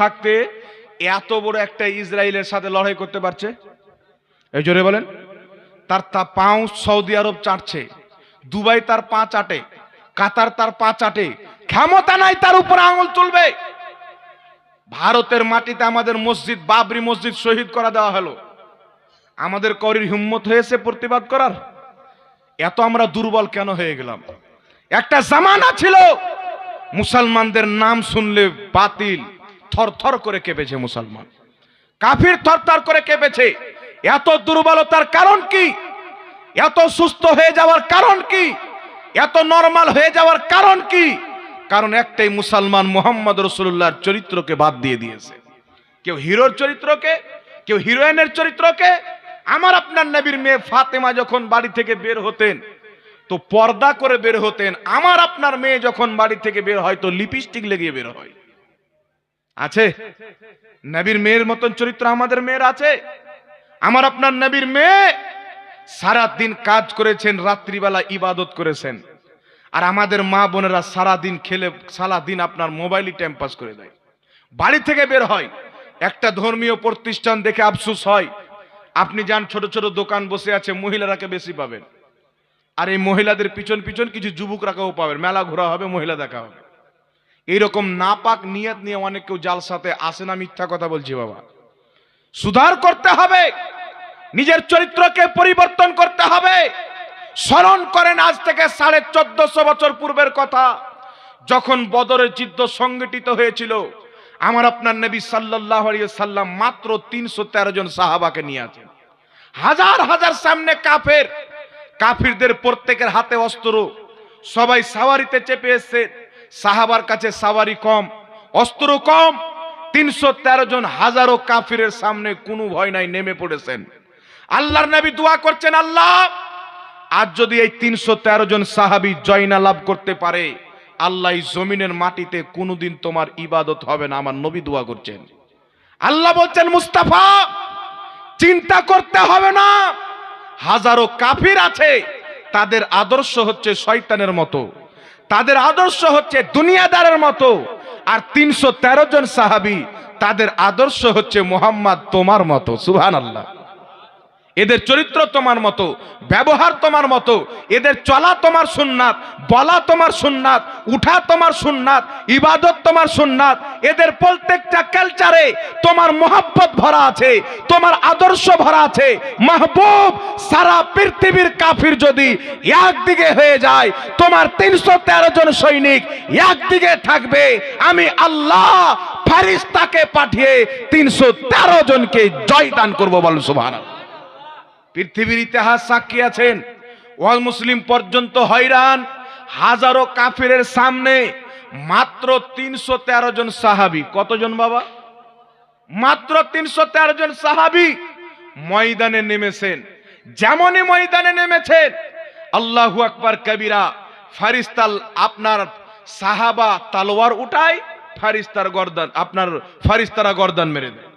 থাকতে এত বড় একটা ইসরায়েলের সাথে লড়াই করতে পারছে? এই জোরে বলেন। তার তা পাও সৌদি আরব চাটছে, দুবাই তার পা চাটে, কাতার তার পা চাটে, ক্ষমতা নাই তার উপর আঙুল তুলবে। ভারতের মাটিতে আমাদের মসজিদ, বাবরি মসজিদ শহীদ করা দেওয়া হলো। আমাদের করির হিম্মত হয়েছে প্রতিবাদ করার। এত আমরা দুর্বল কেন হয়ে গেলাম? একটা জামানা ছিল। মুসলমানদের নাম শুনলে বাতিল। থরথর করে কেঁপেছে মুসলমান। কাফির থরথর করে কেঁপেছে। এত দুর্বলতার কারণ কি? এত সুস্থ হয়ে যাওয়ার কারণ কি? এত নরমাল হয়ে যাওয়ার কারণ কি? কারণ একটাই মুসলমান মোহাম্মদ রসুল্লাহর চরিত্রকে বাদ দিয়ে দিয়েছে। কেউ হিরোর চরিত্রকে, কেউ হিরোইনের চরিত্রকে। আমার আপনার নবীর মেয়ে ফাতেমা যখন বাড়ি থেকে বের হতেন, তো পর্দা করে বের হতেন। আমার আপনার মেয়ে যখন বাড়ি থেকে বের হয়, তো লিপস্টিক লেগে বের হয়। আছে? নবীর মেয়ের মতন চরিত্র আমাদের মেয়ের আছে। আমার আপনার নবীর মেয়ে সারা দিন কাজ করেছেন, রাত্রিবেলা ইবাদত করেছেন। আর আমাদের মা বোনেরা সারা দিন খেলে সারা দিন আপনার মোবাইলই টাইম পাস করে দেয়। বাড়ি থেকে বের হয়, একটা ধর্মীয় প্রতিষ্ঠান দেখে আফসোস হয়। আপনি যান, ছোট ছোট দোকান বসে আছে মহিলারাকে বেশি পাবেন? আর এই মহিলাদের পিছন পিছন কিছু যুবকরাকেও পাবেন। মেলা ঘোরা হবে, মহিলা দেখা হবে। এইরকম নাপাক নিয়ত নিয়ে অনেক কেউ জাল সাথে আসে না, মিথ্যা কথা বলছি বাবা। সুধার করতে হবে, নিজের চরিত্রকে পরিবর্তন করতে হবে। স্মরণ করেন আজ থেকে সাড়ে চোদ্দশো বছর পূর্বের কথা, যখন বদরের যুদ্ধ সংগঠিত হয়েছিল, আমার আপনার নবী সাল্লাহ সাল্লাম মাত্র তিনশো তেরো জন সাহাবাকে নিয়ে আছেন হাজার হাজার সামনে কাফের, কাফিরদের প্রত্যেকের হাতে অস্ত্র, সবাই সাওয়ারিতে চেপে এসছে। সাহাবার কাছে সাওয়ারি কম, অস্ত্র কম। তিনশো তেরো জন হাজারো কাফিরের সামনে কোনো ভয় নাই, নেমে পড়েছেন। আল্লাহর নবী দোয়া করছেন, আল্লাহ, আজ যদি এই তিনশো তেরো জন সাহাবি জয়না লাভ করতে পারে, আল্লাহ জমিনের মাটিতে কোনোদিন তোমার ইবাদত হবে না, আমার নবী দোয়া করছেন। আল্লাহ বলছেন, মুস্তাফা, চিন্তা করতে হবে না, হাজারো কাফির আছে, তাদের আদর্শ হচ্ছে শয়তানের মতো। তাদের আদর্শ হচ্ছে দুনিয়াদারের মতো। আর তিনশো তেরো জন সাহাবি তাদের আদর্শ হচ্ছে মোহাম্মদ তোমার মতো। সুহান আল্লাহ এদের চরিত্র তোমার মতো, ব্যবহার তোমার মতো, এদের চলা তোমার সুন্নাত, বলা তোমার সুন্নাত, উঠা তোমার সুন্নাত, ইবাদত তোমার সুন্নাত, এদের প্রত্যেকটা কালচারে তোমার মোহাব্বত ভরা আছে, তোমার আদর্শ ভরা আছে। মাহবুব, সারা পৃথিবীর কাফির যদি একদিকে হয়ে যায়, তোমার তিনশো তেরো জন সৈনিক একদিকে থাকবে। আমি আল্লাহ ফারিস্তাকে পাঠিয়ে তিনশো তেরো জনকে জয়দান করব বল সুবহানাল্লাহ। পৃথিবীর ইতিহাস সাক্ষী আছেন। ওয়াল মুসলিম পর্যন্ত হয়রান। হাজারো কাফিরের সামনে মাত্র তিনশো তেরো জন সাহাবি। কতজন বাবা? মাত্র তিনশো তেরো জন সাহাবি ময়দানে নেমেছেন। যেমনই ময়দানে নেমেছেন, আল্লাহু আকবার কবিরা ফারিস্তাল আপনার সাহাবা তালোয়ার উঠায় ফারিস্তার গর্দান, আপনার ফারিস্তারা গর্দান মেরে দেয়।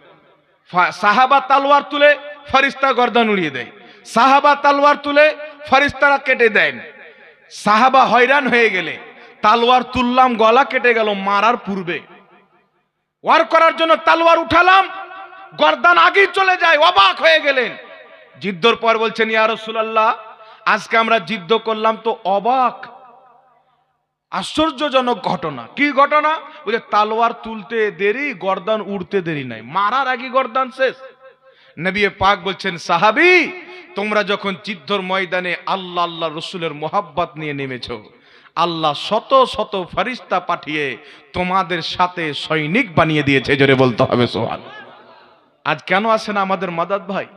সাহাবা তালোয়ার তুলে ফারিস্তা গর্দান উড়িয়ে দেয়। সাহাবা তালোয়ার তুলে ফারিস্তারা কেটে দেন। সাহাবা হয়রান হয়ে গেলে তালোয়ার তুললাম, গলা কেটে গেল মারার পূর্বে। ওয়ার করার জন্য তালোয়ার উঠালাম, গর্দান আগেই চলে যায়, অবাক হয়ে গেলেন। জিদ্দর পর বলছেন, ইয়া রাসূলুল্লাহ, আজকে আমরা জিদ্দ করলাম তো অবাক। আশ্চর্যজনক ঘটনা। কি ঘটনা? বলে তালোয়ার তুলতে দেরি, গর্দান উড়তে দেরি নাই। মারার আগে গর্দান শেষ। নবী পাক বলছেন, সাহাবি, তোমরা যখন যুদ্ধর ময়দানে আল্লাহ আল্লাহ রসুলের মোহাব্বত নিয়ে নেমেছো, আল্লাহ শত শত ফারিস্তা পাঠিয়ে তোমাদের সাথে সৈনিক বানিয়ে দিয়েছে, জোরে বলতে হবে সোহান আজ কেন আসে না আমাদের মাদাদ ভাই?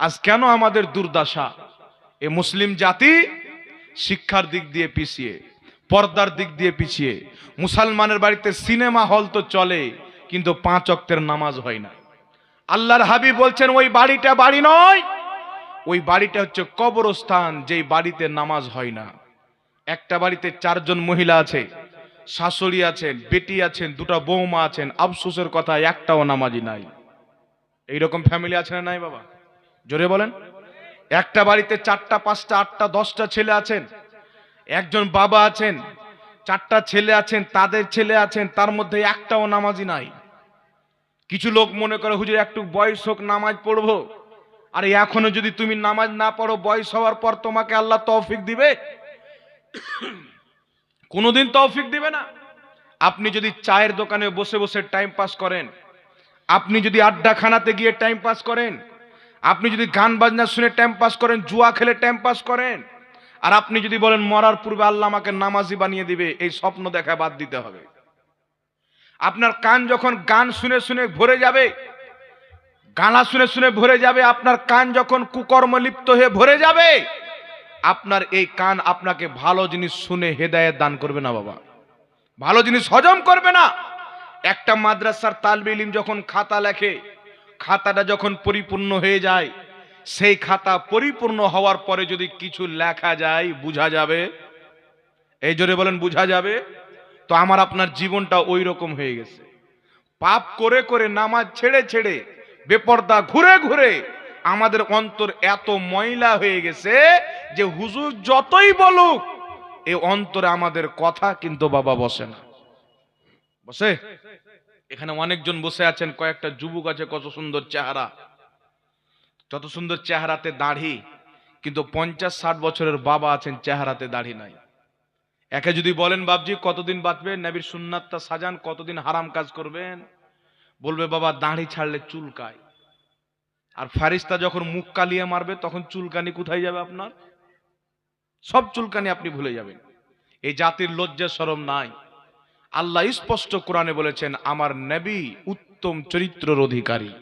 আজ কেন আমাদের দুর্দশা? এ মুসলিম জাতি শিক্ষার দিক দিয়ে পিছিয়ে, পর্দার দিক দিয়ে পিছিয়ে, মুসলমানের বাড়িতে সিনেমা হল তো চলে, কিন্তু পাঁচ অক্তের নামাজ হয় না। আল্লাহর হাবিব বলছেন, ওই বাড়িটা বাড়ি নয়। ওই বাড়িটা হচ্ছে কবরস্থান, যেই বাড়িতে নামাজ হয় না। একটা বাড়িতে চারজন মহিলা আছে, শাশুড়ি আছেন, বেটি আছেন, দুটো বৌমা আছেন। আফসোসের কথা, একটাও নামাজি নাই। এইরকম ফ্যামিলি আছে না নাই, বাবা? জোরে বলেন। একটা বাড়িতে চারটা, পাঁচটা, আটটা, দশটা ছেলে আছেন। একজন বাবা আছেন, চারটা ছেলে আছেন, তাদের ছেলে আছেন, তার মধ্যে একটাও নামাজি নাই। কিছু লোক মনে করে, হুজুর, একটু বয়স হোক, নামাজ পড়ব। আর, এখনও যদি তুমি নামাজ না পড়ো, বয়স হওয়ার পর তোমাকে আল্লাহ তৌফিক দিবে? কোনোদিন তৌফিক দিবে না। আপনি যদি চায়ের দোকানে বসে বসে টাইম পাস করেন, আপনি যদি আড্ডাখানাতে গিয়ে টাইম পাস করেন, আপনি যদি গান বাজনা শুনে টাইম পাস করেন, জুয়া খেলে টাইম পাস করেন, আর আপনি যদি বলেন, মরার পূর্বে আল্লাহ আমাকে নামাজি বানিয়ে দিবে, এই স্বপ্ন দেখা বাদ দিতে হবে। আপনার কান যখন গান শুনে শুনে ভরে যাবে গানা শুনে শুনে ভরে যাবে, আপনার কান যখন কুকর্ম লিপ্ত হয়ে ভরে যাবে, আপনার এই কান আপনাকে ভালো জিনিস শুনে হেদায়েত দান করবে না বাবা। ভালো জিনিস হজম করবে না। একটা মাদ্রাসার তালবে ইলিম যখন খাতা লেখে, খাতাটা যখন পরিপূর্ণ হয়ে যায়, সেই খাতা পরিপূর্ণ হওয়ার পরে যদি কিছু লেখা যায়, বোঝা যাবে? এই জোরে বলেন, বোঝা যাবে? তো আমার আপনার জীবনটা ওই রকম হয়ে গেছে। পাপ করে করে নামাজ ছেড়ে ছেড়ে বেপর্দা ঘুরে ঘুরে আমাদের অন্তর এত ময়লা হয়ে গেছে যে হুজুর যতই বলুক, এ অন্তরে আমাদের কথা কিন্তু বাবা বসে না। বসে? এখানে অনেকজন বসে আছেন, কয়েকটা যুবক আছে, কত সুন্দর চেহারা। যত সুন্দর চেহারাতে দাড়ি, কিন্তু পঞ্চাশ ষাট বছরের বাবা আছেন, চেহারাতে দাড়ি নাই। একে যদি বলেন বাবজি কতদিন বাঁচবেন? নবীর সুন্নাতটা সাজান, কতদিন হারাম কাজ করবেন? বলবে, বাবা, দাড়ি ছাড়লে চুলকায় আর ফারিস্তা যখন মুখ কালিয়ে মারবে, তখন চুলকানি কোথায় যাবে আপনার? সব চুলকানি আপনি ভুলে যাবেন। এই জাতির লজ্জা সরম নাই। আল্লাহ স্পষ্ট কোরআনে বলেছেন, আমার নবী উত্তম চরিত্রর অধিকারী।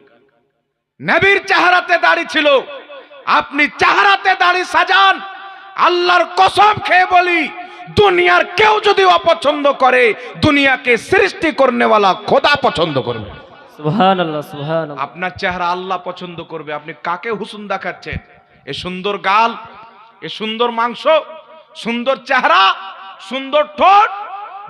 নবীর চেহারাতে দাড়ি ছিল। আপনি চেহারাতে দাড়ি সাজান, আল্লাহর কসম খেয়ে বলি দুনিয়ার কেউ যদি অপছন্দ করে দুনিয়াকে সৃষ্টি করনেওয়ালা খোদা পছন্দ করবে। আপনার চেহারা আল্লাহ পছন্দ করবে আপনি কাকে হুসুন দেখাচ্ছেন? এ সুন্দর গাল এ সুন্দর মাংস সুন্দর চেহারা সুন্দর ঠোঁট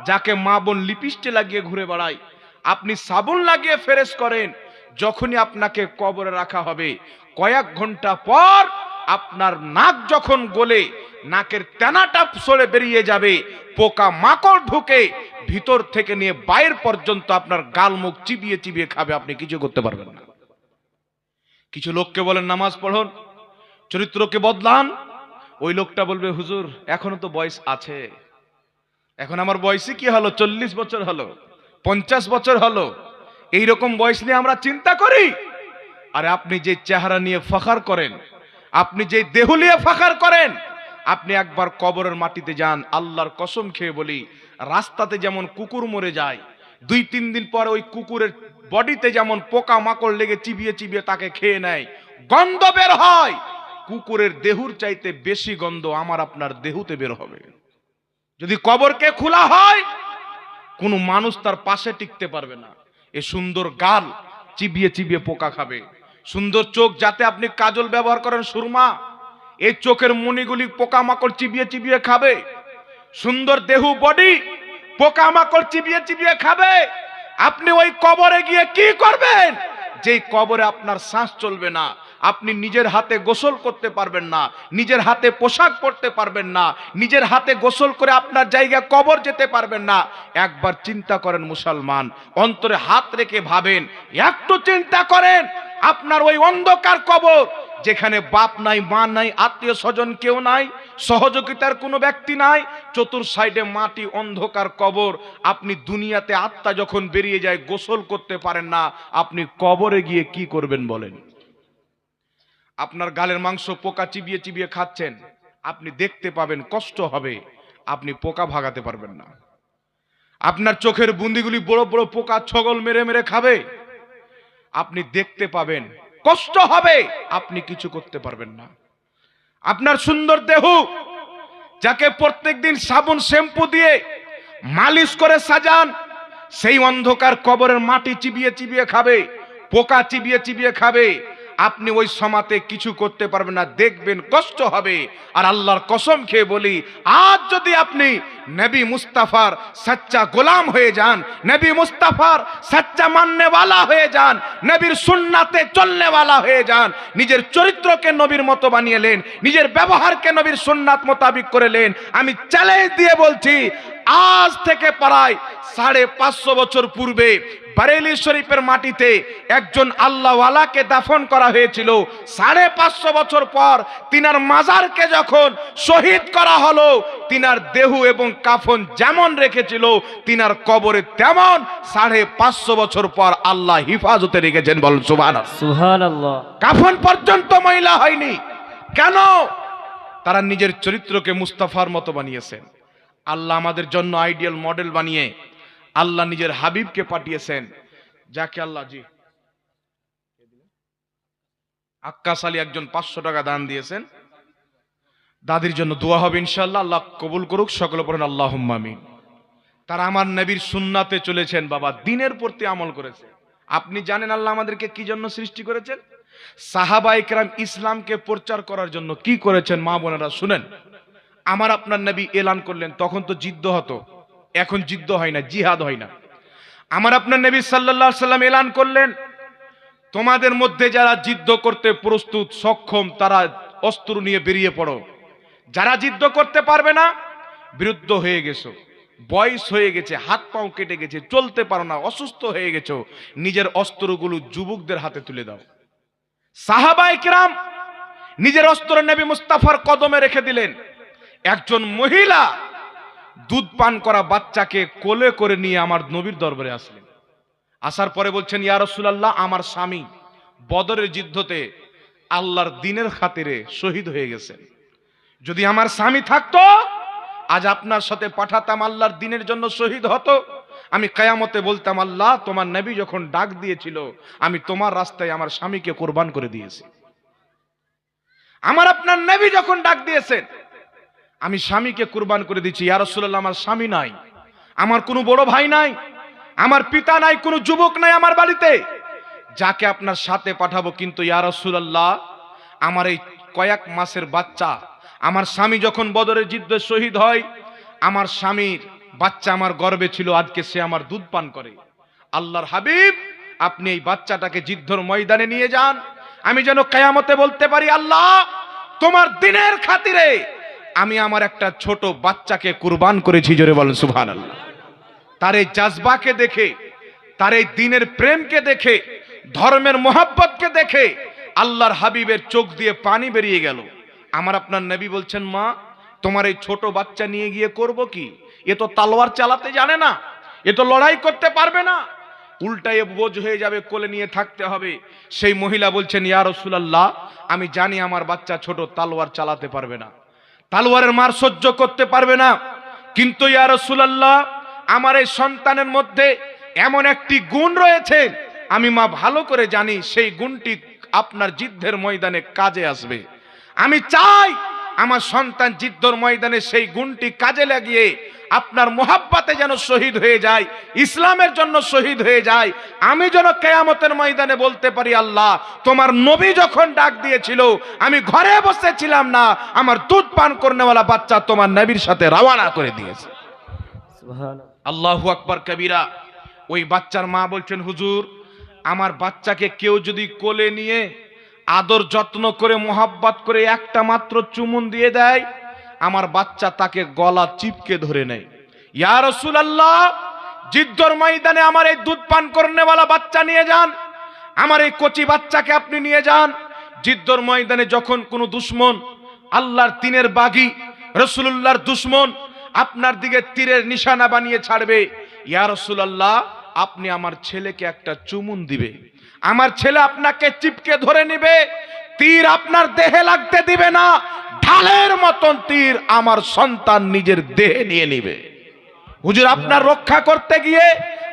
যাকে মা বোন লিপিস্টে লাগিয়ে ঘুরে বেড়ায়। আপনি সাবুন লাগিয়ে ফেরেস করেন যখনই আপনাকে কবরে রাখা হবে। কয়েক ঘণ্টা পর আপনার নাক যখন গলে, নাকের তেনাটা সরে বেরিয়ে যাবে, পোকা মাকড় ঢুকে ভিতর থেকে নিয়ে বাইর পর্যন্ত আপনার গাল মুখ চিবিয়ে চিবিয়ে খাবে, আপনি কিছু করতে পারবেন না। কিছু লোককে বলেন, নামাজ পড়ুন, চরিত্রকে বদলান। ওই লোকটা বলবে, হুজুর, এখনও তো বয়স আছে। এখন আমার বয়সই কি হলো? চল্লিশ বছর হলো, পঞ্চাশ বছর হলো। এই রকম বয়স নিয়ে আমরা চিন্তা করি? আর আপনি যে চেহারা নিয়ে ফখার করেন আপনি যে দেহ নিয়ে ফাখার করেন, আপনি একবার কবরের মাটিতে যান, আল্লাহর কসম খেয়ে বলি, রাস্তাতে যেমন কুকুর মরে যায়, দুই তিন দিন পর ওই কুকুরের বডিতে যেমন পোকা মাকড় লেগে চিবিয়ে চিবিয়ে তাকে খেয়ে নেয়, গন্ধ বের হয়। কুকুরের দেহুর চাইতে বেশি গন্ধ আমার আপনার দেহুতে বের হবে। যদি কবরকে খোলা হয়, কোনো মানুষ তার পাশে টিকতে পারবে না। এ সুন্দর গাল চিবিয়ে চিবিয়ে পোকা খাবে। সুন্দর চোখ যাতে আপনি কাজল ব্যবহার করেন সুরমা। এই চোখের মণিগুলি পোকামাকড় চিবিয়ে চিবিয়ে খাবে। সুন্দর দেহু বডি পোকামাকড় চিবিয়ে চিবিয়ে খাবে। আপনি ওই কবরে গিয়ে কি করবেন? যেই কবরে আপনার শ্বাস চলবে না আপনি নিজের হাতে গোসল করতে পারবেন না, নিজের হাতে পোশাক পরতে পারবেন না, নিজের হাতে গোসল করে আপনার জায়গায় কবর যেতে পারবেন না। একবার চিন্তা করেন মুসলমান, অন্তরে হাত রেখে ভাবেন, একটু চিন্তা করেন, আপনার ওই অন্ধকার কবর, যেখানে বাপ নাই, মা নাই, আত্মীয় স্বজন কেউ নাই, সহযোগিতার কোনো ব্যক্তি নাই, চতুর সাইডে মাটি অন্ধকার কবর, আপনি দুনিয়াতে আত্মা যখন বেরিয়ে যায়, গোসল করতে পারেন না, আপনি কবরে গিয়ে কি করবেন বলেন? আপনার গালের মাংস পোকা চিবিয়ে চিবিয়ে খাচ্ছেন, আপনি দেখতে পাবেন কষ্ট হবে, আপনি পোকা ভাগাতে পারবেন না। আপনার চোখের বুন্দিগুলি বড় বড় পোকা ছগল মেরে মেরে খাবে, আপনি দেখতে পাবেন কষ্ট হবে, আপনি কিছু করতে পারবেন না। আপনার সুন্দর দেহ, যাকে প্রত্যেকদিন সাবুন, শ্যাম্পু দিয়ে মালিশ করে সাজান, সেই অন্ধকার কবরের মাটি চিবিয়ে চিবিয়ে খাবে, পোকা চিবিয়ে চিবিয়ে খাবে আপনি ওই সমাতে কিছু করতে পারবেন না, দেখবেন কষ্ট হবে। আর আল্লাহর কসম খেয়ে বলি, আজ যদি আপনি নবী মুস্তাফার সাচ্চা গোলাম হয়ে যান, নবী মুস্তাফার সাচ্চা মাননেওয়ালা হয়ে যান, নবীর সুন্নাতে চলনেওয়ালা হয়ে যান, নিজের চরিত্রকে নবীর মতো বানিয়েলেন নিজের ব্যবহারকে নবীর সুন্নাত মোতাবিক করেলেন আমি চ্যালেঞ্জ দিয়ে বলছি আজ থেকে প্রায় সাড়ে পাঁচশো বছর পূর্বে বারেলি শরীফের মাটিতে একজন আল্লাহওয়ালাকে দাফন করা হয়েছিল। সাড়ে পাঁচশো বছর পর তিনার মাজারকে যখন শহীদ করা হলো তিনার দেহ এবং কাফন যেমন রেখেছিল তিনার কবরে তেমন সাড়ে পাঁচশো বছর পর আল্লাহ হিফাজতে রেখেছেন বলুন সুবাহ সুহান কাফন পর্যন্ত মহিলা হয়নি। কেন? তারা নিজের চরিত্রকে মুস্তাফার মতো বানিয়েছেন। আল্লাহ আমাদের জন্য আইডিয়াল মডেল বানিয়ে আল্লাহ নিজের হাবিবকে পাঠিয়েছেন। যাকে আল্লাহ জি, আক্কাস আলী একজন পাঁচশো টাকা দান দিয়েছেন। দাদির জন্য দোয়া হবে ইনশাল্লাহ আল্লাহ কবুল করুক, সকলে পড়েন আল্লাহ আমিন। তারা আমার নবীর সুন্নাতে চলেছেন, বাবা দিনের প্রতি আমল করেছে। আপনি জানেন আল্লাহ আমাদেরকে কি জন্য সৃষ্টি করেছেন? সাহাবা ইকরাম ইসলামকে প্রচার করার জন্য কি করেছেন, মা বোনেরা শুনেন। আমার আপনার নবী এলান করলেন, তখন তো জিদ্দ হতো। এখন জিদ্দ হয় না, জিহাদ হয় না। আমার আপনার নবী আলাইহি সাল্লাম এলান করলেন। তোমাদের মধ্যে যারা জিদ্দ করতে প্রস্তুত, সক্ষম, তারা অস্ত্র নিয়ে বেরিয়ে পড়ো। যারা জিদ্দ করতে পারবে না, বিরুদ্ধ হয়ে গেছো। বয়স হয়ে গেছে, হাত পাও কেটে গেছে, চলতে পারো না, অসুস্থ হয়ে গেছো। নিজের অস্ত্রগুলো যুবকদের হাতে তুলে দাও। সাহাবাই কিরাম নিজের অস্ত্র নেবী মুস্তাফার কদমে রেখে দিলেন। একজন মহিলা দুধ পান করা বাচ্চাকে কোলে করে নিয়ে আমার নবীর দরবারে আসলেন। আসার পরে বলছেন, ইয়া রাসূলুল্লাহ, আমার স্বামী বদরের যুদ্ধতে আল্লাহর দিনের খাতিরে শহীদ হয়ে গেছেন। যদি আমার স্বামী থাকতো, আজ আপনার সাথে পাঠাতাম আল্লাহর দিনের জন্য শহীদ হতো। আমি কায়ামতে বলতাম, আল্লাহ, তোমার নবী যখন ডাক দিয়েছিল, আমি তোমার রাস্তায় আমার স্বামীকে কোরবান করে দিয়েছি। আমার আপনার নবী যখন ডাক দিয়েছেন আমি স্বামীকে কুরবান করে দিচ্ছি, ইয়া রাসূলুল্লাহ, আমার স্বামী নাই, আমার কোনো বড় ভাই নাই, আমার পিতা নাই, কোনো যুবক নাই আমার বাড়িতে। যাকে আপনার সাথে পাঠাবো কিন্তু, ইয়া রাসূলুল্লাহ, আমার এই কয়েক মাসের বাচ্চা, আমার স্বামী যখন বদরের যুদ্ধে শহীদ হয়, আমার স্বামীর বাচ্চা আমার গর্বে ছিল, আজকে সে আমার দুধ পান করে। আল্লাহর হাবিব, আপনি এই বাচ্চাটাকে যুদ্ধর ময়দানে নিয়ে যান। আমি যেন কেয়ামতে বলতে পারি, আল্লাহ, তোমার দিনের খাতিরে আমি আমার একটা ছোট বাচ্চাকে কুরবান করেছি, জোরে বলেন সুবহান আল্লাহ তার এই জাজবাকে দেখে, তার এই দিনের প্রেমকে দেখে, ধর্মের মোহাব্বতকে দেখে আল্লাহর হাবিবের চোখ দিয়ে পানি বেরিয়ে গেল। আমার আপনার নবী বলছেন, মা, তোমার এই ছোট বাচ্চা নিয়ে গিয়ে করব কি? এ তো তালোয়ার চালাতে জানে না, এ তো লড়াই করতে পারবে না। উল্টায় বোঝ হয়ে যাবে, কোলে নিয়ে থাকতে হবে। সেই মহিলা বলছেন, ইয়া রাসূলুল্লাহ, আমি জানি আমার বাচ্চা ছোট, তালোয়ার চালাতে পারবে না। তালোয়ারের মার সহ্য করতে পারবে না। কিন্তু ইয়া রাসূলুল্লাহ, আমার এই সন্তানের মধ্যে এমন একটি গুণ রয়েছে, আমি মা ভালো করে জানি সেই গুণটি আপনার যুদ্ধের ময়দানে কাজে আসবে। আমি চাই আমার সন্তান যুদ্ধর ময়দানে সেই গুণটি কাজে লাগিয়ে আপনার মোহাব্বাতে যেন শহীদ হয়ে যায় ইসলামের জন্য শহীদ হয়ে যায় আমি যেন কেয়ামতের ময়দানে বলতে পারি আল্লাহ তোমার নবী যখন ডাক দিয়েছিল আমি ঘরে বসেছিলাম না আমার দুধ পান করনেওয়ালা বাচ্চা তোমার নবীর সাথে রওয়ানা করে দিয়েছে। আল্লাহু আকবার কবিরা ওই বাচ্চার মা বলছেন হুজুর আমার বাচ্চাকে কেউ যদি কোলে নিয়ে আদর যত্ন করে, মোহাব্বত করে একটা মাত্র চুমুন দিয়ে দেয়, আমার বাচ্চা তাকে গলা চিপকে ধরে নেয়। ইয়া রাসূলুল্লাহ, জিদ্দর ময়দানে আমার এই দুধ পান করনেওয়ালা বাচ্চা নিয়ে যান, আমার এই কচি বাচ্চাকে আপনি নিয়ে যান। জিদ্দর ময়দানে যখন কোনো দুশ্মন, আল্লাহর তিনের বাগি রসুল্লাহর দুশ্মন আপনার দিকে তীরের নিশানা বানিয়ে ছাড়বে, ইয়া রসুল্লাহ আপনি আমার ছেলেকে একটা চুমুন দিবে। আমার ছেলে আপনাকে চিপকে ধরে নিবে, তীর আপনার দেহে লাগতে দিবে না, ঢালের মতন তীর আমার সন্তান নিজের দেহে নিয়ে নিবে। হুজুর, আপনার রক্ষা করতে গিয়ে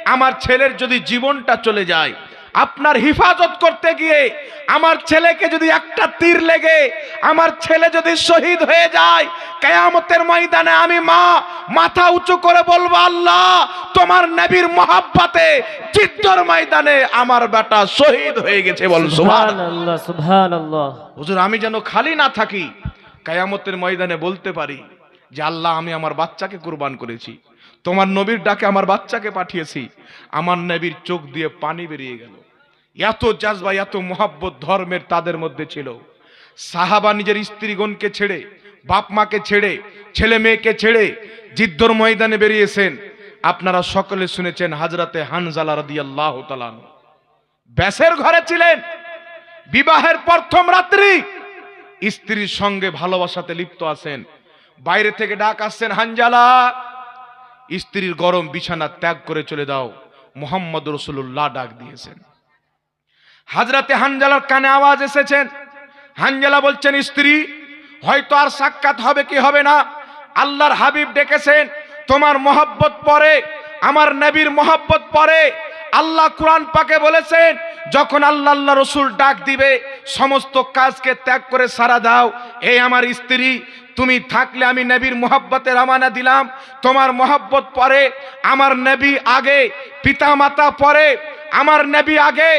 আমার ছেলের যদি জীবনটা চলে যায় আপনার হিফাজত করতে গিয়ে আমার ছেলেকে যদি একটা তীর লেগে আমার ছেলে যদি শহীদ হয়ে যায় কেয়ামতের ময়দানে আমি মা মাথা উঁচু করে বলব আল্লাহ তোমার নবীর মহাব্বাতে চিত্তর ময়দানে আমার বেটা শহীদ হয়ে গেছে বল সুবহান সুহান আল্লাহ সুহান আল্লাহ হুজুর আমি যেন খালি না থাকি কায়ামতের ময়দানে বলতে পারি যে আল্লাহ আমি আমার বাচ্চাকে কুরবান করেছি তোমার নবীর ডাকে আমার বাচ্চাকে পাঠিয়েছি আমার নবীর চোখ দিয়ে পানি বেরিয়ে গেল। এত জাজবা, এত মোহাব্বত ধর্মের তাদের মধ্যে ছিল। সাহাবা নিজের স্ত্রীগণকে ছেড়ে, বাপ মাকে ছেড়ে, ছেলে মেয়েকে ছেড়ে জিদ্দর ময়দানে বেরিয়েছেন। আপনারা সকলে শুনেছেন হাজরাতে হানজালা রাদিয়াল্লাহু তাআলা ব্যাসের ঘরে ছিলেন। বিবাহের প্রথম রাত্রি স্ত্রীর সঙ্গে ভালোবাসাতে লিপ্ত আছেন। বাইরে থেকে ডাক আসছেন, হানজালা, স্ত্রীর গরম বিছানা ত্যাগ করে চলে দাও মোহাম্মদ রসুল্লাহ ডাক দিয়েছেন। হাজরাতে হানজালার কানে আওয়াজ এসেছেন। হানজালা বলছেন, স্ত্রী, হয়তো আর সাক্ষাৎ হবে কি হবে না? আল্লাহর হাবিব ডেকেছেন, তোমার মহব্বত পরে, আমার নবীর মহব্বত পরে। আল্লাহ কোরআন পাকে বলেছেন, যখন আল্লাহ আল্লাহ রসুল ডাক দিবে, সমস্ত কাজকে ত্যাগ করে সারা দাও। এই আমার স্ত্রী, তুমি থাকলে আমি নবীর মোহাব্বতে রামানা দিলাম। তোমার মোহাব্বত পরে, আমার নবী আগে পিতা মাতা পরে, আমার নবী আগে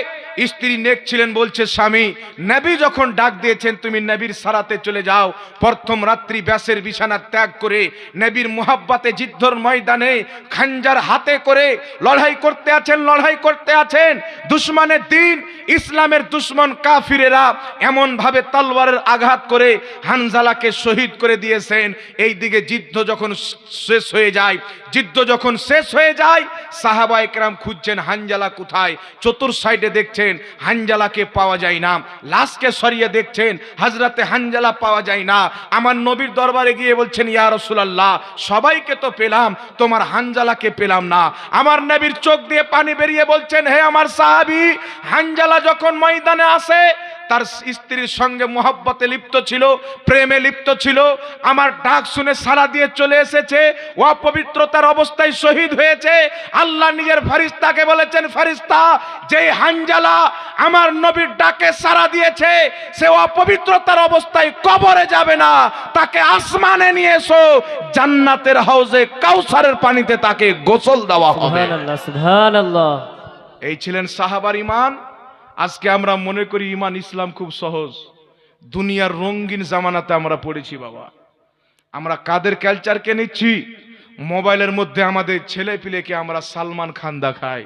স্ত্রী নেক ছিলেন বলছে, স্বামী, নবী যখন ডাক দিয়েছেন, তুমি নবীর সারাতে চলে যাও। প্রথম রাত্রি ব্যাসের বিছানা ত্যাগ করে নবীর মোহাব্বাতে যুদ্ধর ময়দানে খাঞ্জার হাতে করে লড়াই করতে আছেন, লড়াই করতে আছেন। দুশ্মনের দিন, ইসলামের দুশ্মন কাফিরেরা এমন ভাবে তলোয়ারের আঘাত করে হানজালাকে শহীদ করে দিয়েছেন। এই দিকে যুদ্ধ যখন শেষ হয়ে যায় যুদ্ধ যখন শেষ হয়ে যায় সাহাবা একরাম খুঁজছেন হানজালা কোথায়? চতুর সাইডে দেখছেন হানজালাকে পাওয়া যায় না। লাশকে সরিয়ে দেখছেন হাজরাতে হানজালা পাওয়া যায় না। আমার নবীর দরবারে গিয়ে বলছেন, ইয়া রসুলাল্লাহ, সবাইকে তো পেলাম, তোমার হানজালাকে পেলাম না। আমার নবীর চোখ দিয়ে পানি বেরিয়ে বলছেন, হে আমার সাহাবি, হানজালা যখন ময়দানে আসে তার স্ত্রীর সঙ্গে মোহব্বতে লিপ্ত ছিল প্রেমে লিপ্ত ছিল। আমার ডাক শুনে সারা দিয়ে চলে এসেছে। ও অপবিত্রতার অবস্থায় শহীদ হয়েছে। আল্লাহ নিজের ফারিস্তাকে বলেছেন ফারিস্তা যে হানজালা আমার নবীর ডাকে সারা দিয়েছে সে অপবিত্রতার অবস্থায় কবরে যাবে না। তাকে আসমানে নিয়ে এসো। জান্নাতের হাউজে কাউসারের পানিতে তাকে গোসল দেওয়া হবে। এই ছিলেন সাহাবার ইমান আজকে আমরা মনে করি ইমান, ইসলাম খুব সহজ। দুনিয়ার রঙিন জামানাতে আমরা পড়েছি, বাবা। আমরা কাদের কালচারকে নিচ্ছি? মোবাইলের মধ্যে আমাদের ছেলে পিলেকে আমরা সালমান খান দেখাই।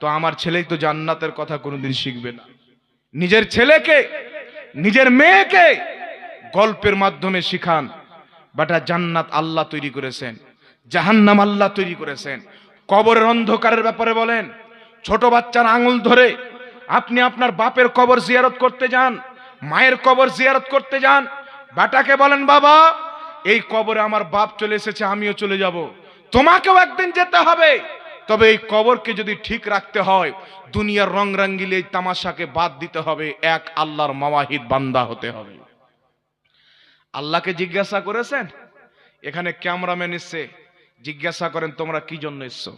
তো আমার ছেলেই তো জান্নাতের কথা কোনোদিন শিখবে না। নিজের ছেলেকে, নিজের মেয়েকে গল্পের মাধ্যমে শিখান। বাটা, জান্নাত আল্লাহ তৈরি করেছেন, জাহান্নাম আল্লাহ তৈরি করেছেন। কবরের অন্ধকারের ব্যাপারে বলেন, ছোট বাচ্চার আঙুল ধরে আপনি আপনার বাপের কবর জিয়ারত করতে যান, মায়ের কবর জিয়ারত করতে যান, বেটাকে বলেন, বাবা, এই কবরে আমার বাপ চলে এসেছে, আমিও চলে যাব। তোমাকেও একদিন যেতে হবে। তবে এই কবরকে যদি ঠিক রাখতে হয়, দুনিয়ার রং রাঙ্গিলে তামাশাকে বাদ দিতে হবে। এক আল্লাহর মাওয়াহিদ বান্দা হতে হবে। আল্লাহকে জিজ্ঞাসা করেছেন, এখানে ক্যামেরাম্যান এসছে। জিজ্ঞাসা করেন, তোমরা কি জন্য এসছো?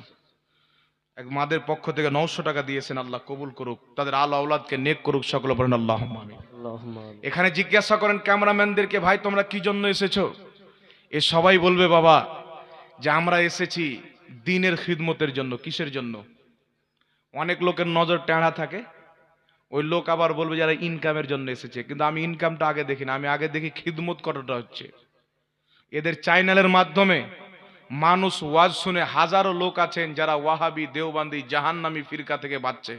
এক মাদের পক্ষ থেকে নশো টাকা দিয়েছেন আল্লাহ কবুল করুক। তাদের আল আউলাদকে নেক করুক সকল বলেন আল্লাহ এখানে জিজ্ঞাসা করেন ক্যামেরাম্যানদেরকে ভাই তোমরা কি জন্য এসেছ? এ সবাই বলবে বাবা যে আমরা এসেছি দিনের খিদমতের জন্য কিসের জন্য? অনেক লোকের নজর টেঁড়া থাকে। ওই লোক আবার বলবে যারা ইনকামের জন্য এসেছে। কিন্তু আমি ইনকামটা আগে দেখি না আমি আগে দেখি খিদমত করাটা হচ্ছে। এদের চ্যানেলের মাধ্যমে মানুষ ওয়াজ শুনে হাজারো লোক আছেন যারা ওয়াহাবি, দেওবান্দি, জাহান্নামি ফিরকা থেকে বাঁচছে।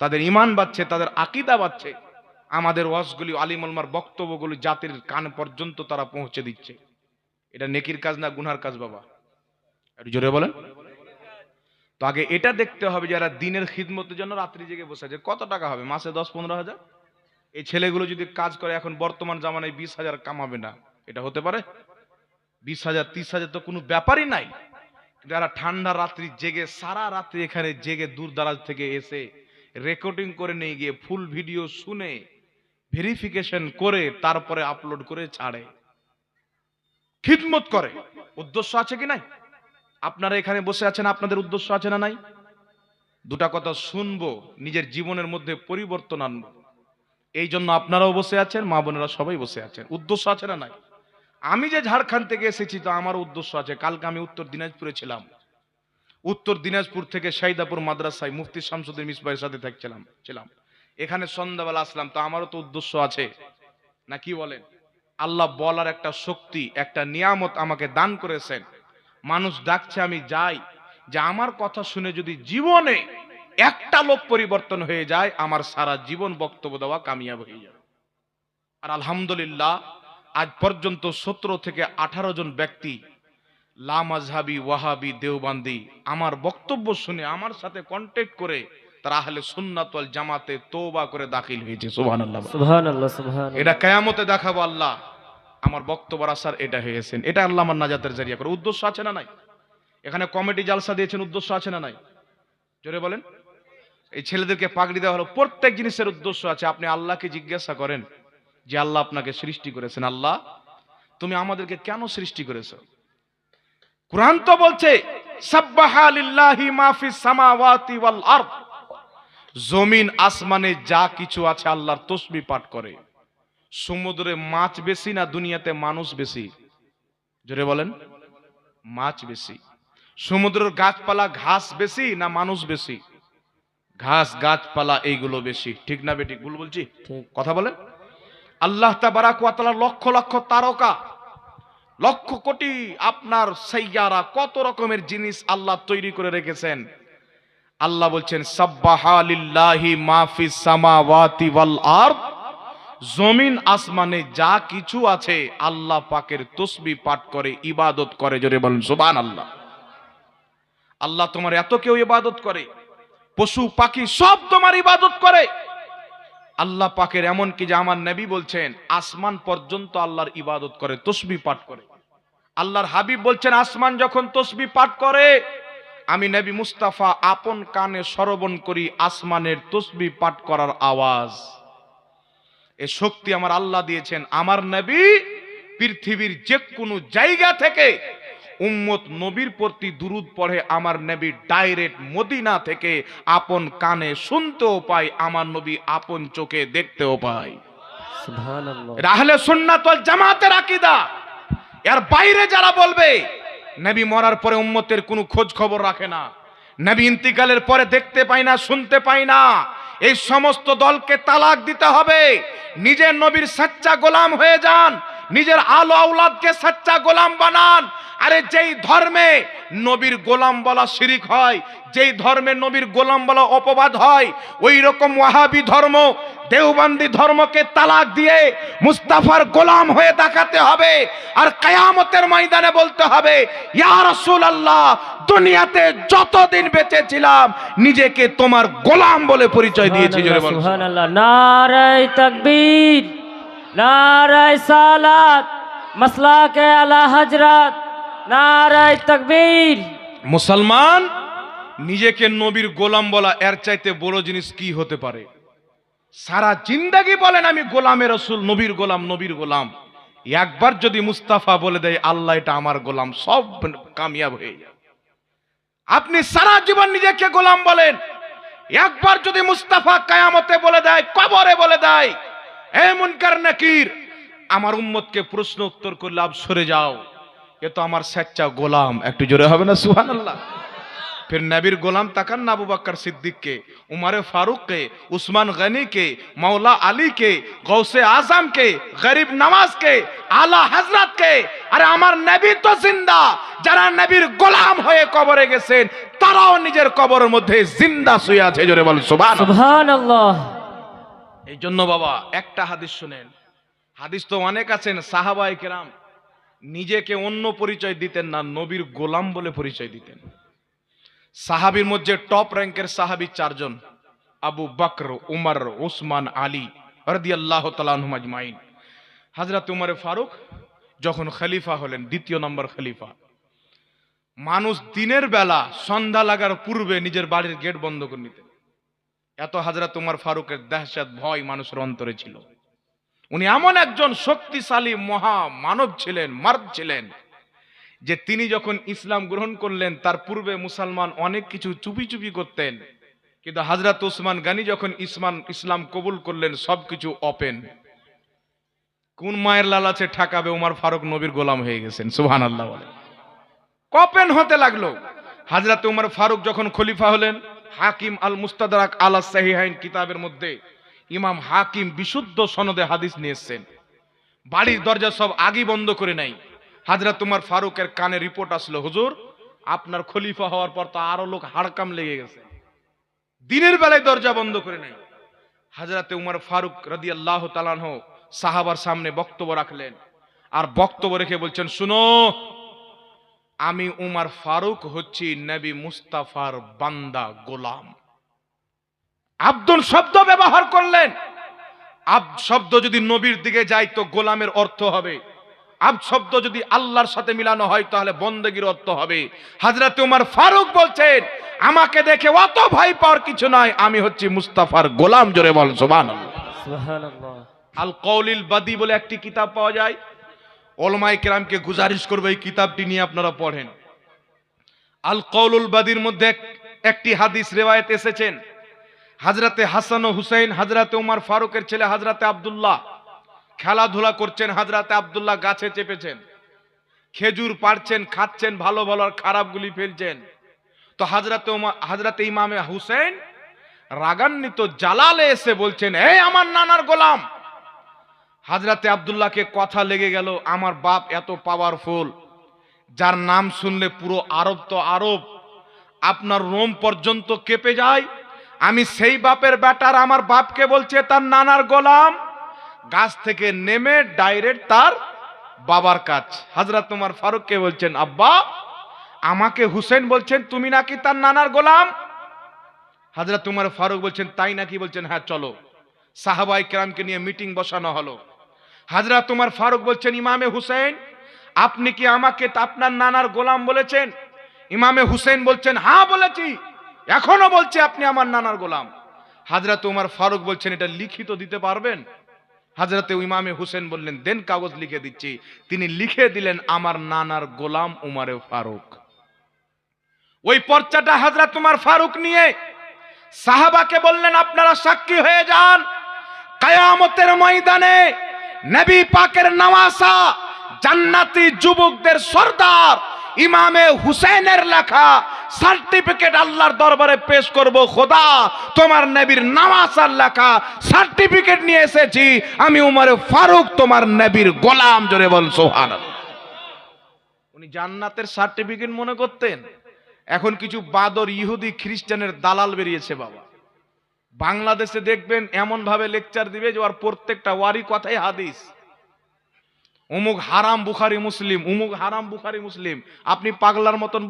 তাদের ইমান বাড়ছে তাদের আকিদা বাড়ছে আমাদের ওয়াজগুলি আলিমলমার বক্তব্যগুলি জাতির কান পর্যন্ত তারা পৌঁছে দিচ্ছে। এটা নেকির কাজ না গুনার কাজ, বাবা? জোরে বলেন। তো আগে এটা দেখতে হবে যারা দিনের খিদমতের জন্য রাত্রি জেগে বসে আছে। কত টাকা হবে? মাসে দশ, পনেরো হাজার? এই ছেলেগুলো যদি কাজ করে, এখন বর্তমান জামানায় বিশ হাজার কামাবে না। এটা হতে পারে? বিশ হাজার, তিরিশ হাজার তো কোনো ব্যাপারই নাই। যারা ঠান্ডা রাত্রি জেগে, সারা রাত্রি এখানে জেগে দূর দারাজ থেকে এসে রেকর্ডিং করে নিয়ে গিয়ে ফুল ভিডিও শুনে ভেরিফিকেশন করে তারপরে আপলোড করে ছাড়ে। খিদমত করে। উদ্দেশ্য আছে কি নাই? আপনারা এখানে বসে আছেন, আপনাদের উদ্দেশ্য আছে না নাই? দুটা কথা শুনব, নিজের জীবনের মধ্যে পরিবর্তন আনব। এই জন্য আপনারাও বসে আছেন, মা বোনেরা সবাই বসে আছেন। উদ্দেশ্য আছে না নাই? আমি যে ঝাড়খণ্ড থেকে এসেছি, তো আমার উদ্দেশ্য আছে। কালকে আমি উত্তর দিনাজপুরে ছিলাম। উত্তর দিনাজপুর থেকে সাইদাপুর মাদ্রাসায় মুফতি শামসুদ্দিন মিসবাইয়ের সাথে থাকছিলাম ছিলাম। এখানে সন্ধ্যাবেলা আসলাম, তো আমারও তো উদ্দেশ্য আছে। না, কি বলেন? আল্লাহ বলার একটা শক্তি, একটা নিয়ামত আমাকে দান করেছেন। মানুষ ডাকছে, আমি যাই। যে আমার কথা শুনে যদি জীবনে একটা লোক পরিবর্তন হয়ে যায়, আমার সারা জীবন বক্তব্য দেওয়া কামিয়াব হয়ে যাবে। আর আলহামদুলিল্লাহ আজ পর্যন্ত সতেরো থেকে আঠারো জন ব্যক্তি লামাজহাবি ওয়াহাবি দেওবান্দি আমার বক্তব্য শুনে আমার সাথে কন্ট্যাক্ট করে তারা আহলে সুন্নাতল জামাতে তোবা করে দাখিল হয়েছে আল্লাহ এটা কেয়ামতে দেখাবো আল্লাহ। আমার বক্তব্য আসার এটা হয়েছেন। এটা আল্লাহ আমার নাজাতের জারিয়া করে। উদ্দেশ্য আছে না নাই? এখানে কমিটি জালসা দিয়েছেন উদ্দেশ্য আছে না নাই? জোরে বলেন। এই ছেলেদেরকে পাগড়ি দেওয়া হলো। প্রত্যেক জিনিসের উদ্দেশ্য আছে। আপনি আল্লাহকে জিজ্ঞাসা করেন যে আল্লাহ আপনাকে সৃষ্টি করেছেন আল্লাহ তুমি আমাদেরকে কেন সৃষ্টি করেছ? কোরআন তো বলছে জমিন আসমানে যা কিছু আছে আল্লাহর তসবি পাঠ করে। সমুদ্রে মাছ বেশি না দুনিয়াতে মানুষ বেশি? জোরে বলেন মাছ বেশি। সমুদ্রের গাছপালা ঘাস বেশি না মানুষ বেশি? ঘাস গাছপালা এইগুলো বেশি। ঠিক না বেটি ভুল বলছি? কথা বলেন। আল্লাহ তাবারাক ওয়া তাআলা লক্ষ লক্ষ তারকা, লক্ষ কোটি আপনার সাইয়ারা, কত রকমের জিনিস আল্লাহ তৈরি করে রেখেছেন। আল্লাহ বলছেন সামাওয়াতি জমিন আসমানে যা কিছু আছে আল্লাহ পাকের তসবি পাঠ করে, ইবাদত করে, জোরে বলেন, সুবহানাল্লাহ। আল্লাহ তোমার এত কেউ ইবাদত করে, পশু পাখি সব তোমার ইবাদত করে। আল্লাহ পাকের এমন কি যে আমার নবী বলছেন, আসমান পর্যন্ত আল্লাহর ইবাদত করে, তসবি পাঠ করে। আল্লাহর হাবিব বলছেন, আসমান যখন তসবি পাঠ করে, আমি নবী মুস্তাফা আপন কানে শ্রবণ করি আসমানের তসবি পাঠ করার আওয়াজ। এ শক্তি আমার আল্লাহ দিয়েছেন। আমার নবী পৃথিবীর যে কোনো জায়গা থেকে উম্মত নবীর প্রতি দুরুদ পড়ে আমার নবী ডাইরেক্ট মদিনা থেকে আপন কানে শুনতেও পাই আমার নবী আপন চোখে দেখতেও আল্লাহ রাহলে সুন্নাতল জামাতের আকীদা। এর বাইরে যারা বলবে নবী মরার পরে উম্মতের কোনো খোঁজ খবর রাখে না নবী ইন্তিকালের পরে দেখতে পাই না শুনতে পাই না এই সমস্ত দলকে তালাক দিতে হবে নিজের নবীর সাচ্চা গোলাম হয়ে যান নিজের আলো আউলাদকে সাচ্চা গোলাম বানান আরে যেই ধর্মে নবীর গোলাম বলা শিরিক হয় যেই ধর্মে নবীর গোলাম বলা অপবাদ হয় ওই রকম ওয়াহাবি ধর্ম দেওবান্দি ধর্মকে তালাক দিয়ে মুস্তাফার গোলাম হয়ে দেখাতে হবে আর কায়ামতের ময়দানে বলতে হবে ইয়া রাসূলুল্লাহ দুনিয়াতে যতদিন বেঁচে ছিলাম নিজেকে তোমার গোলাম বলে পরিচয় দিয়েছি আল্লাহ নারায় তাকবীর নারায় সালাত মাসলাকে আলা হযরত মুসলমান, নিজেকে নবীর গোলাম বলা এর চাইতে বড় জিনিস কি হতে পারে? সারা জিন্দাগি বলেন আমি গোলামের রসুল, নবীর গোলাম নবীর গোলাম। একবার যদি মুস্তাফা বলে দেয়, আল্লাহ এটা আমার গোলাম, সব কামিয়াব হয়ে যায় আপনি সারা জীবন নিজেকে গোলাম বলেন। একবার যদি মুস্তাফা কায়ামতে বলে দেয়, কবরে বলে দেয়, এ মুনকার নাকির, আমার উম্মতকে প্রশ্ন উত্তর করলে আব সরে যাও। এ তো আমার স্বেচ্ছা গোলাম। একটু জোরে হবে না? সুহান আল্লাহ ফির নাবির গোলাম তাকান না আবু বাক্কর সিদ্দিককে উমারে ফারুককে উসমান গনিকে মৌলা আলীকে গৌসে আজমকে গরিব নওয়াজকে আলা হজরতকে আরে আমার নবী তো জিন্দা। যারা নবীর গোলাম হয়ে কবরে গেছেন তারাও নিজের কবরের মধ্যে জিন্দা শুয়ে আছে। জোরে বল সুবহানাল্লাহ। এই জন্য বাবা একটা হাদিস শুনেন। হাদিস তো অনেক আছেন সাহাবায়ে কেরাম। নিজেকে অন্য পরিচয় দিতেন না, নবীর গোলাম বলে পরিচয় দিতেন। সাহাবির মধ্যে টপ র্যাঙ্কের সাহাবি চারজন, আবু বকর, উমর, উসমান, আলী রদিয়াল্লাহ তালাহুম আজমাইন। হাজরত উমর ফারুক যখন খলিফা হলেন, দ্বিতীয় নম্বর খলিফা। মানুষ দিনের বেলা সন্ধ্যা লাগার পূর্বে নিজের বাড়ির গেট বন্ধ করে নিতেন। এত হাজরা উমর ফারুকের দহশত, ভয় মানুষের অন্তরে ছিল। উনি এমন একজন শক্তিশালী মহা মানব ছিলেন, মার্দ ছিলেন, যে তিনি যখন ইসলাম গ্রহণ করলেন, তার পূর্বে মুসলমান অনেক কিছু চুপি চুপি করতেন। কিন্তু হাজরত উসমান গানি যখন ইসমান, ইসলাম কবুল করলেন সবকিছু ওপেন কোন মায়ের লালাচে ঠাকাবে উমার ফারুক নবীর গোলাম হয়ে গেছেন সুহান আল্লাহ কপেন হতে লাগল। হাজরত উমর ফারুক যখন খলিফা হলেন, হাকিম আল মুস্তাদরাক আলা সাহিহাইন কিতাবের মধ্যে ইমাম হাকিম বিশুদ্ধ সনদে হাদিস নিয়েছেন। বাড়ির দরজা সব আগি বন্ধ করে নাই। হাজরত তোমার ফারুকের কানে রিপোর্ট আসলো, হুজুর, আপনার খলিফা হওয়ার পর তো আরও লোক হাড়কাম লেগে গেছে। দিনের বেলায় দরজা বন্ধ করে নাই। হাজরাতে উমর ফারুক রদি আল্লাহ তালানহ সাহাবার সামনে বক্তব্য রাখলেন। আর বক্তব্য রেখে বলছেন, শুনো, আমি উমার ফারুক হচ্ছি নবী মুস্তাফার বান্দা গোলাম। আব্দুল শব্দ ব্যবহার করলেন। আব শব্দ যদি নবীর দিকে যায় তো গোলামের অর্থ হবে। আব শব্দ যদি আল্লাহর সাথে মিলানো হয় তাহলে বন্দেগীর অর্থ হবে। হাজরাতে উমার ফারুক বলছেন আমাকে দেখে অত ভয় পাওয়ার কিছু নয় আমি হচ্ছি মুস্তাফার গোলাম জোরে বল সুবহানাল্লাহ। আল কৌলিল বাদি বলে একটি কিতাব পাওয়া যায়। ওলমাই কেরামকে গুজারিশ করব এই কিতাবটি নিয়ে আপনারা পড়েন। আল কৌলুল বাদির মধ্যে একটি হাদিস রেওয়ায়েত এসেছেন। হাজরাতে হাসান ও হুসাইন, হাজরাতে উমার ফারুকের ছেলে হাজরাতে আব্দুল্লাহ। খেলাধুলা করছেন হাজরাতে আবদুল্লাহ, গাছে চেপেছেন। খেজুর পাড়ছেন, খাচ্ছেন, ভালো ভালো আর খারাপগুলি ফেলছেন। তো হাজরাতে হাজরাতে ইমামে হুসেন রাগান্বিত, জালালে এসে বলছেন এই আমার নানার গোলাম! হাজরাতে আব্দুল্লাহকে কথা লেগে গেল, আমার বাপ এত পাওয়ারফুল যার নাম শুনলে পুরো আরব তো আরব। আপনার রোম পর্যন্ত কেঁপে যায় আমি সেই বাপের ব্যাটার আমার বাপকে বলছে, তার নানার গোলাম। গাছ থেকে নেমে ডাইরেক্ট তার বাবার কাজ হাজরা তোমার ফারুককে বলছেন, আব্বা, আমাকে হুসেন বলছেন, তুমি নাকি তার নানার গোলাম? হাজরা তোমার ফারুক বলছেন, তাই নাকি? বলছেন হ্যাঁ চলো। সাহাবাই কেরামকে নিয়ে মিটিং বসানো হলো। হাজরা তোমার ফারুক বলছেন, ইমামে হুসেন, আপনি কি আমাকে আপনার নানার গোলাম বলেছেন? ইমামে হুসেন বলছেন হ্যাঁ বলেছি। এখনও বলছি আপনি আমার নানার গোলাম। হাজরা তোমার ফারুক বলছেন, এটা লিখিত দিতে পারবেন? হাজরাতে ইমামে হুসেন বললেন, দেন কাগজ লিখে দিচ্ছি। তিনি লিখে দিলেন, আমার নানার গোলাম উমারে ফারুক। ওই পর্চাটা হাজরা তোমার ফারুক নিয়ে সাহাবাকে বললেন, আপনারা সাক্ষী হয়ে যান। কায়ামতের ময়দানে নবী পাকের নওয়াসা জান্নাতি যুবকদের সর্দার ইমামে হুসেনের লেখা সার্টিফিকেট আল্লাহর দরবারে পেশ করব, খোদা, তোমার নবীর নামাসার লেখা সার্টিফিকেট নিয়ে এসেছি। আমি উমারে ফারুক, তোমার নবীর গোলাম, জোরে বল সোহান উনি জান্নাতের সার্টিফিকেট মনে করতেন? এখন কিছু বাদর ইহুদি খ্রিস্টানের দালাল বেরিয়েছে, বাবা। বাংলাদেশে দেখবেন এমন ভাবে লেকচার দিবে যে ওর প্রত্যেকটা ওয়ারি কথাই হাদিস। অমুক হারাম বুখারি মুসলিম অমুক হারাম বুখারি মুসলিম। আপনি পাগলার মতন